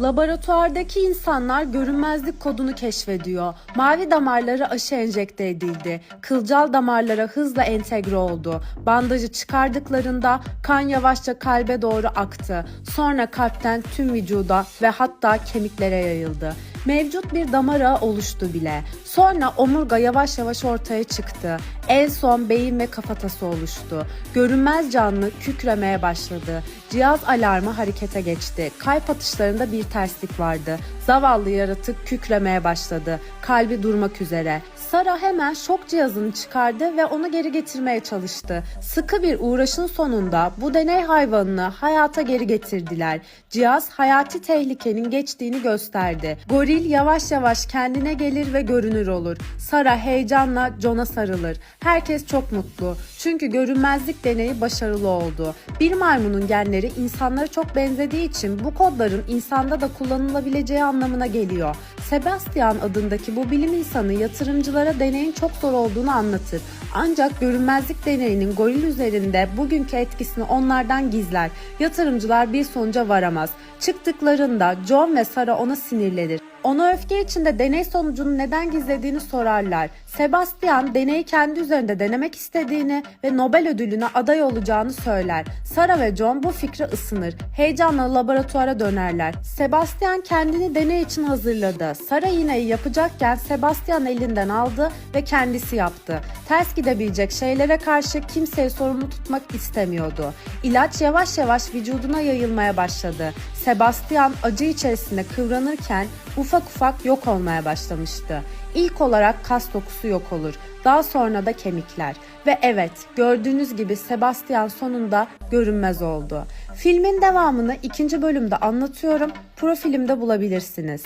Laboratuvardaki insanlar görünmezlik kodunu keşfediyor. Mavi damarlara aşı enjekte edildi. Kılcal damarlara hızla entegre oldu. Bandajı çıkardıklarında kan yavaşça kalbe doğru aktı. Sonra kalpten tüm vücuda ve hatta kemiklere yayıldı. Mevcut bir damar ağı oluştu bile. Sonra omurga yavaş yavaş ortaya çıktı. En son beyin ve kafatası oluştu. Görünmez canlı kükremeye başladı. Cihaz alarmı harekete geçti. Kalp atışlarında bir terslik vardı. Zavallı yaratık kükremeye başladı. Kalbi durmak üzere. Sara hemen şok cihazını çıkardı ve onu geri getirmeye çalıştı. Sıkı bir uğraşın sonunda bu deney hayvanını hayata geri getirdiler. Cihaz hayati tehlikenin geçtiğini gösterdi. Goril yavaş yavaş kendine gelir ve görünür olur. Sara heyecanla John'a sarılır. Herkes çok mutlu. Çünkü görünmezlik deneyi başarılı oldu. Bir maymunun genleri insanlara çok benzediği için bu kodların insanda da kullanılabileceği anlamına geliyor. Sebastian adındaki bu bilim insanı yatırımcılara deneyin çok zor olduğunu anlatır. Ancak görünmezlik deneyinin goril üzerinde bugünkü etkisini onlardan gizler. Yatırımcılar bir sonuca varamaz. Çıktıklarında John ve Sarah ona sinirlenir. Ona öfke içinde deney sonucunu neden gizlediğini sorarlar. Sebastian deneyi kendi üzerinde denemek istediğini ve Nobel ödülüne aday olacağını söyler. Sarah ve John bu fikre ısınır. Heyecanla laboratuvara dönerler. Sebastian kendini deney için hazırladı. Sarah iğneyi yapacakken Sebastian elinden aldı ve kendisi yaptı. Ters gidebilecek şeylere karşı kimseyi sorumlu tutmak istemiyordu. İlaç yavaş yavaş vücuduna yayılmaya başladı. Sebastian acı içerisinde kıvranırken ufak ufak yok olmaya başlamıştı. İlk olarak kas dokusu yok olur. Daha sonra da kemikler. Ve evet gördüğünüz gibi Sebastian sonunda görünmez oldu. Filmin devamını ikinci bölümde anlatıyorum. Profilimde bulabilirsiniz.